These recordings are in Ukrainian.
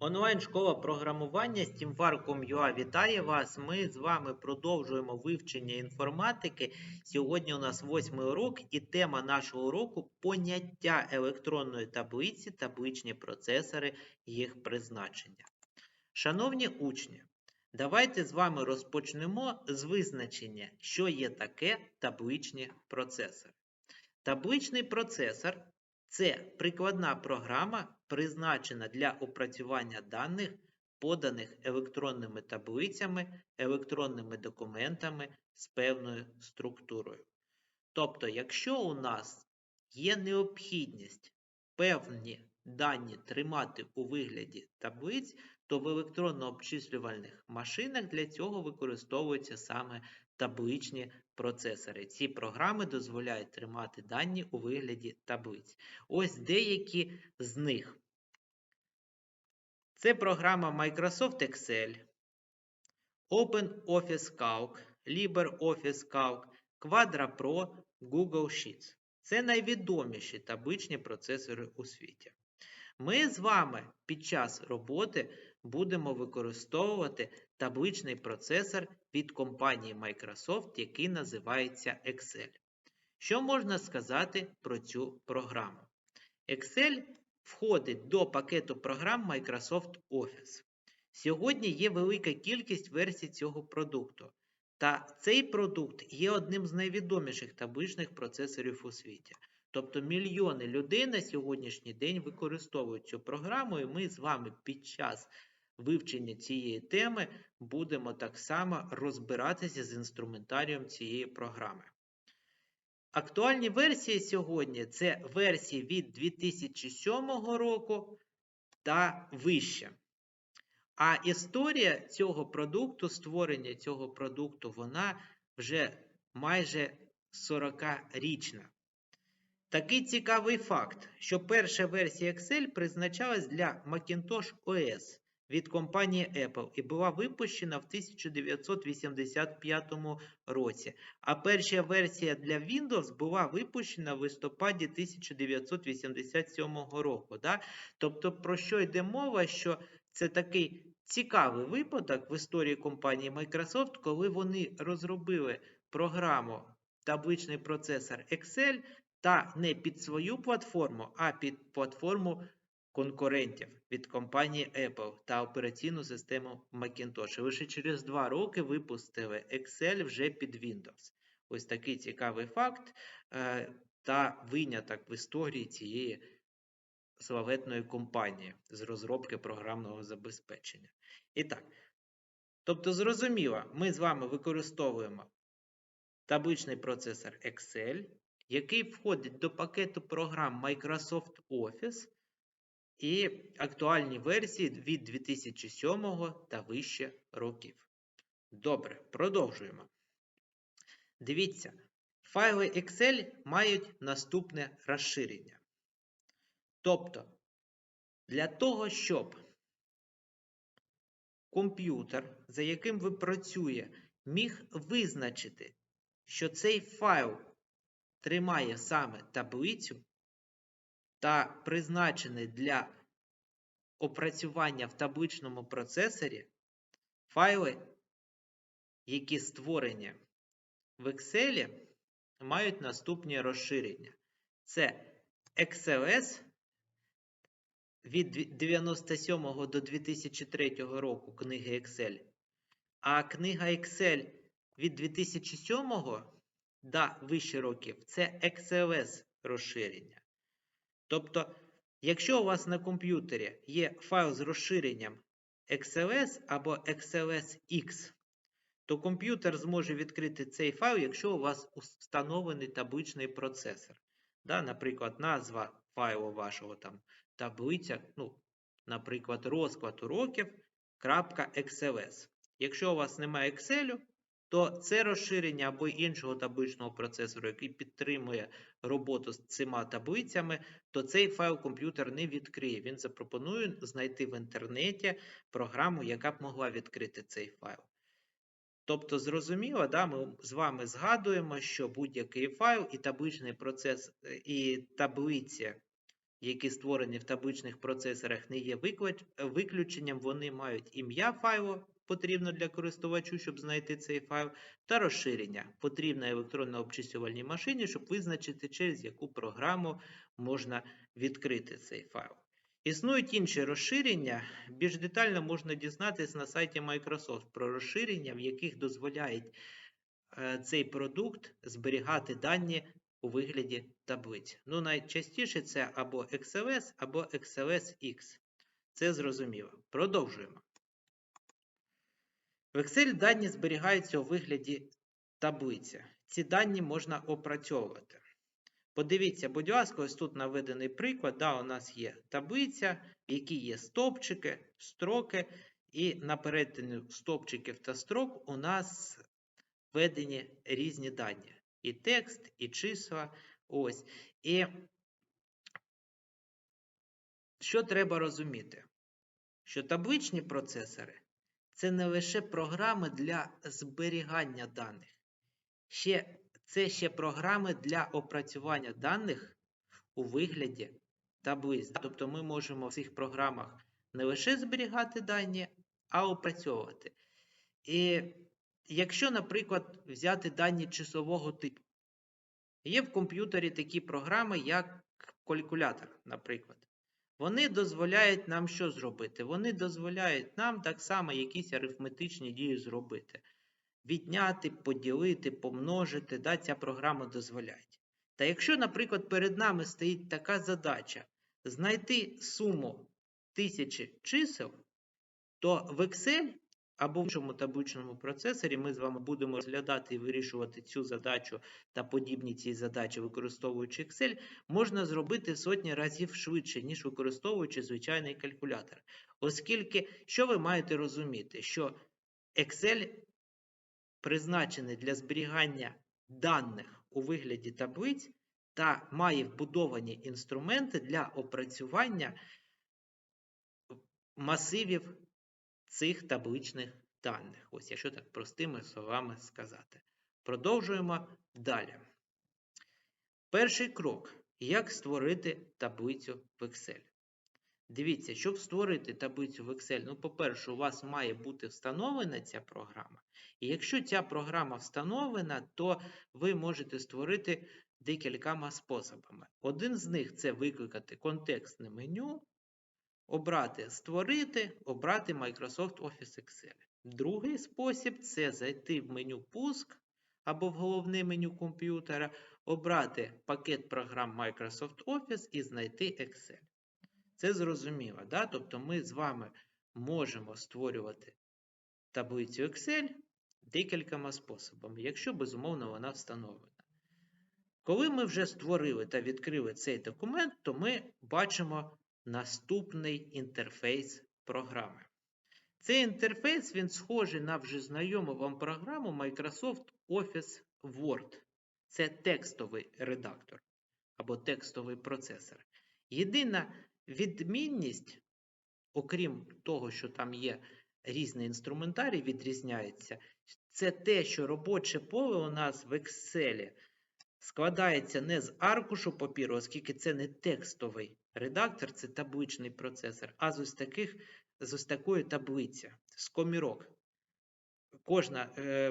Онлайн-школа програмування SteamVar.com.ua вітає вас. Ми з вами продовжуємо вивчення інформатики. Сьогодні у нас восьмий урок, і тема нашого уроку поняття електронної таблиці, табличні процесори, їх призначення. Шановні учні, давайте з вами розпочнемо з визначення, що є таке табличні процесори. Табличний процесор це прикладна програма, призначена для опрацювання даних, поданих електронними таблицями, електронними документами з певною структурою. Тобто, якщо у нас є необхідність певні дані тримати у вигляді таблиць, то в електронно-обчислювальних машинах для цього використовуються саме табличні процесори. Ці програми дозволяють тримати дані у вигляді таблиць. Ось деякі з них. Це програма Microsoft Excel, OpenOffice Calc, LibreOffice Calc, Quadra Pro, Google Sheets. Це найвідоміші табличні процесори у світі. Ми з вами під час роботи будемо використовувати табличний процесор від компанії Microsoft, який називається Excel. Що можна сказати про цю програму? Excel входить до пакету програм Microsoft Office. Сьогодні є велика кількість версій цього продукту. Та цей продукт є одним з найвідоміших табличних процесорів у світі. Тобто мільйони людей на сьогоднішній день використовують цю програму, і ми з вами під час вивчення цієї теми будемо так само розбиратися з інструментарієм цієї програми. Актуальні версії сьогодні це версії від 2007 року та вище. А історія цього продукту, створення цього продукту, вона вже майже 40-річна. Такий цікавий факт, що перша версія Excel призначалась для Macintosh OS від компанії Apple і була випущена в 1985 році. А перша версія для Windows була випущена в листопаді 1987 року. Да? Тобто, про що йде мова? Що це такий цікавий випадок в історії компанії Microsoft, коли вони розробили програму табличний процесор Excel та не під свою платформу, а під платформу конкурентів від компанії Apple та операційну систему Macintosh. Лише через два роки випустили Excel вже під Windows. Ось такий цікавий факт е, та виняток в історії цієї славетної компанії з розробки програмного забезпечення. І так, тобто, зрозуміло, ми з вами використовуємо табличний процесор Excel, який входить до пакету програм Microsoft Office і актуальні версії від 2007 та вище років. Добре, продовжуємо. Дивіться, файли Excel мають наступне розширення. Тобто, для того, щоб комп'ютер, за яким ви працює, міг визначити, що цей файл тримає саме таблицю та призначений для опрацювання в табличному процесорі, файли, які створені в Excel, мають наступні розширення. Це XLS від 97 до 2003 року книги Excel, а книга Excel від 2007 до вище років це XLS розширення. Тобто, якщо у вас на комп'ютері є файл з розширенням XLS або XLSX, то комп'ютер зможе відкрити цей файл, якщо у вас встановлений табличний процесор. Да, Наприклад, назва файлу вашого там таблиця, ну, наприклад, розклад уроків .xls. Якщо у вас немає Excel, то це розширення або іншого табличного процесору, який підтримує роботу з цими таблицями, то цей файл комп'ютер не відкриє. Він запропонує знайти в інтернеті програму, яка б могла відкрити цей файл. Тобто, зрозуміло, да, ми з вами згадуємо, що будь-який файл і табличний процес, і таблиці які створені в табличних процесорах, не є е, виключенням. Вони мають ім'я файлу, потрібно для користувачу, щоб знайти цей файл, та розширення потрібно електронно обчислювальній машині, щоб визначити, через яку програму можна відкрити цей файл. Існують інші розширення. Більш детально можна дізнатись на сайті Microsoft про розширення, в яких дозволяють е, цей продукт зберігати дані у вигляді таблиць. Ну, найчастіше це або XLS, або XLSX. Це зрозуміло. Продовжуємо. В Excel дані зберігаються у вигляді таблиця. Ці дані можна опрацьовувати. Подивіться, будь ласка, ось тут наведений приклад. Да, у нас є таблиця, в якій є стовпчики, строки, і на перетині стовпчиків та строк у нас введені різні дані. І текст, і числа. Ось. І що треба розуміти? Що табличні процесори це не лише програми для зберігання даних. Ще, це ще програми для опрацювання даних у вигляді таблиць. Тобто ми можемо в цих програмах не лише зберігати дані, а опрацьовувати. І якщо, наприклад, взяти дані числового типу, є в комп'ютері такі програми, як калькулятор, наприклад. Вони дозволяють нам що зробити? Вони дозволяють нам так само якісь арифметичні дії зробити. Відняти, поділити, помножити, да, ця програма дозволяє. Та якщо, наприклад, перед нами стоїть така задача знайти суму тисячі чисел, то в Excel або в іншому табличному процесорі ми з вами будемо розглядати і вирішувати цю задачу та подібні цій задачі, використовуючи Excel, можна зробити сотні разів швидше, ніж використовуючи звичайний калькулятор. Оскільки, що ви маєте розуміти, що Excel призначений для зберігання даних у вигляді таблиць та має вбудовані інструменти для опрацювання масивів цих табличних даних. Ось, якщо так простими словами сказати. Продовжуємо далі. Перший крок. Як створити таблицю в Excel? Дивіться, щоб створити таблицю в Excel, ну, по-перше, у вас має бути встановлена ця програма. І якщо ця програма встановлена, то ви можете створити декількома способами. Один з них це викликати контекстне меню, обрати Створити, обрати Microsoft Office Excel. Другий спосіб це зайти в меню Пуск або в головне меню комп'ютера, обрати пакет програм Microsoft Office і знайти Excel. Це зрозуміло, да? тобто ми з вами можемо створювати таблицю Excel декількома способами, якщо, безумовно, вона встановлена. Коли ми вже створили та відкрили цей документ, то ми бачимо наступний інтерфейс програми. Цей інтерфейс він схожий на вже знайому вам програму Microsoft Office Word. Це текстовий редактор або текстовий процесор. Єдина відмінність, окрім того, що там є різний інструментарій, відрізняється, це те, що робоче поле у нас в Excel складається не з аркушу папіру, оскільки це не текстовий редактор, це табличний процесор, а з ось таких, з ось такої таблиці, з комірок. Кожна е,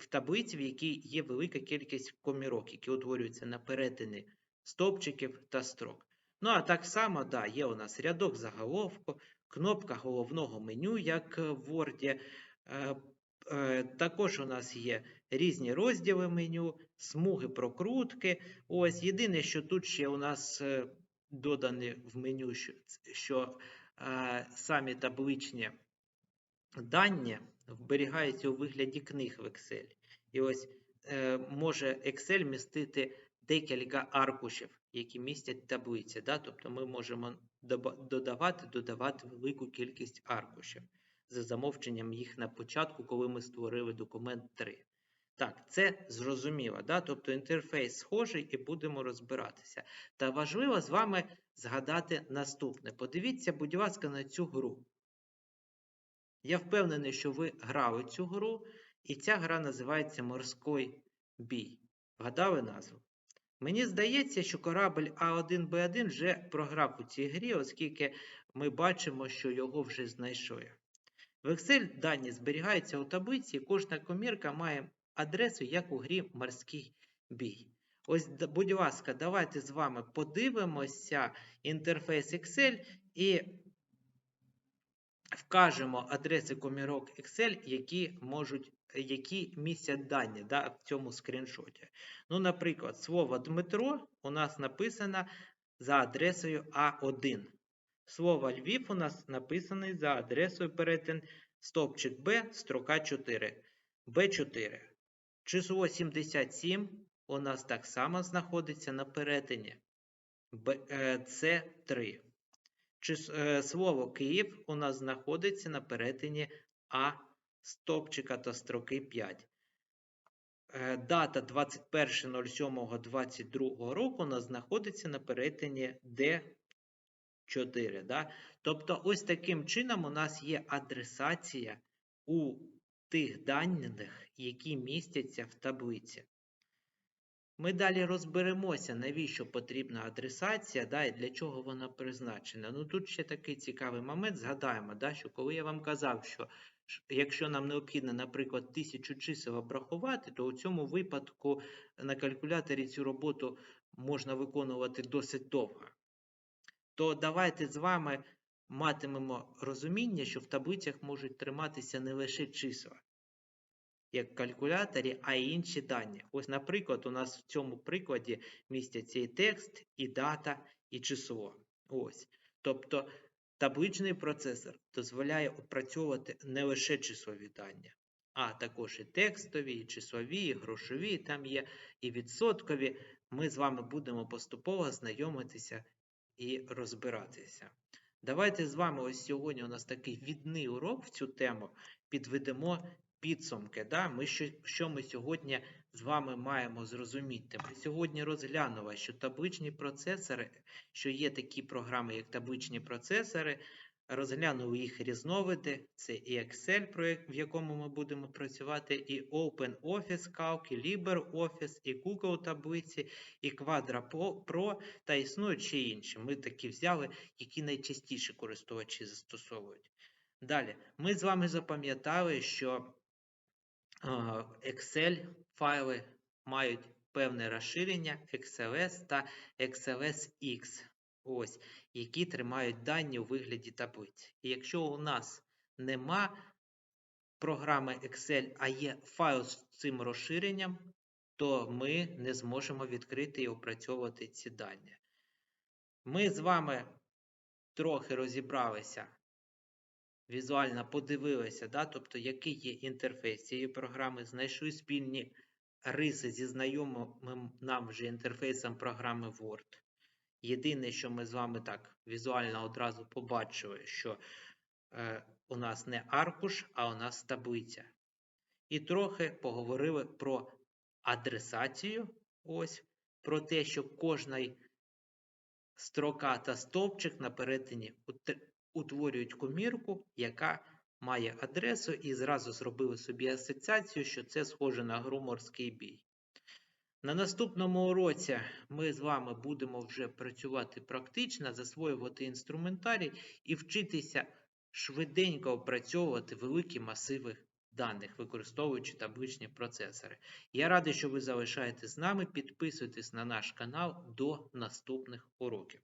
в, таблиці, в якій є велика кількість комірок, які утворюються на перетині стовпчиків та строк. Ну, а так само, да, є у нас рядок заголовку, кнопка головного меню, як в Word. Е, е, також у нас є різні розділи меню, смуги прокрутки. Ось єдине, що тут ще у нас додані в меню, що, е, самі табличні дані вберігаються у вигляді книг в Excel. І ось е, може Excel містити декілька аркушів, які містять таблиці. Да? Тобто ми можемо додавати, додавати велику кількість аркушів за замовченням їх на початку, коли ми створили документ 3. Це зрозуміло, да? тобто інтерфейс схожий і будемо розбиратися. Та важливо з вами згадати наступне. Подивіться, будь ласка, на цю гру. Я впевнений, що ви грали цю гру, і ця гра називається Морський бій. Вгадали назву? Мені здається, що корабль А1Б1 вже програв у цій грі, оскільки ми бачимо, що його вже знайшли. В Excel дані зберігаються у таблиці, і кожна комірка має адресу, як у грі морський бій. Ось, будь ласка, давайте з вами подивимося інтерфейс Excel і вкажемо адреси комірок Excel, які можуть, які містять дані да, в цьому скріншоті. Ну, наприклад, слово Дмитро у нас написано за адресою А1. Слово Львів у нас написаний за адресою перетин стовпчик Б, строка 4. Б4. Число 77 у нас так само знаходиться на перетині е, С3. Е, Слово Київ у нас знаходиться на перетині А стовпчика та строки 5. Е, Дата 21.07.22 року у нас знаходиться на перетині Д4. Да? Тобто, ось таким чином у нас є адресація у тих даних, які містяться в таблиці. Ми далі розберемося, навіщо потрібна адресація, да, і для чого вона призначена. Ну тут ще такий цікавий момент. Згадаємо, да, що коли я вам казав, що якщо нам необхідно, наприклад, тисячу чисел обрахувати, то у цьому випадку на калькуляторі цю роботу можна виконувати досить довго. То давайте з вами матимемо розуміння, що в таблицях можуть триматися не лише числа як калькуляторі, а й інші дані. Ось, наприклад, у нас в цьому прикладі містяться і текст, і дата, і число. Ось. Тобто табличний процесор дозволяє опрацьовувати не лише числові дані, а також і текстові, і числові, і грошові, там є і відсоткові. Ми з вами будемо поступово знайомитися і розбиратися. Давайте з вами ось сьогодні у нас такий відний урок в цю тему підведемо підсумки. Да? Ми що, що ми сьогодні з вами маємо зрозуміти? Ми сьогодні розглянули, що табличні процесори, що є такі програми, як табличні процесори, розглянули їх різновиди. Це і Excel, проєкт, в якому ми будемо працювати, і OpenOffice Calc, і LibreOffice, і Google таблиці, і Quadra Pro- та існують ще інші. Ми такі взяли, які найчастіше користувачі застосовують. Далі, ми з вами запам'ятали, що Excel файли мають певне розширення XLS та XLSX, ось, які тримають дані у вигляді таблиць. І якщо у нас нема програми Excel, а є файл з цим розширенням, то ми не зможемо відкрити і опрацьовувати ці дані. Ми з вами трохи розібралися візуально подивилися, да, тобто який є інтерфейс цієї програми, знайшли спільні риси зі знайомим нам вже інтерфейсом програми Word. Єдине, що ми з вами так візуально одразу побачили, що е, у нас не аркуш, а у нас таблиця. І трохи поговорили про адресацію, ось, про те, що кожна строка та стовпчик на перетині утворюють комірку, яка має адресу, і зразу зробили собі асоціацію, що це схоже на гру морський бій. На наступному уроці ми з вами будемо вже працювати практично, засвоювати інструментарій і вчитися швиденько опрацьовувати великі масиви даних, використовуючи табличні процесори. Я радий, що ви залишаєтесь з нами. Підписуйтесь на наш канал до наступних уроків.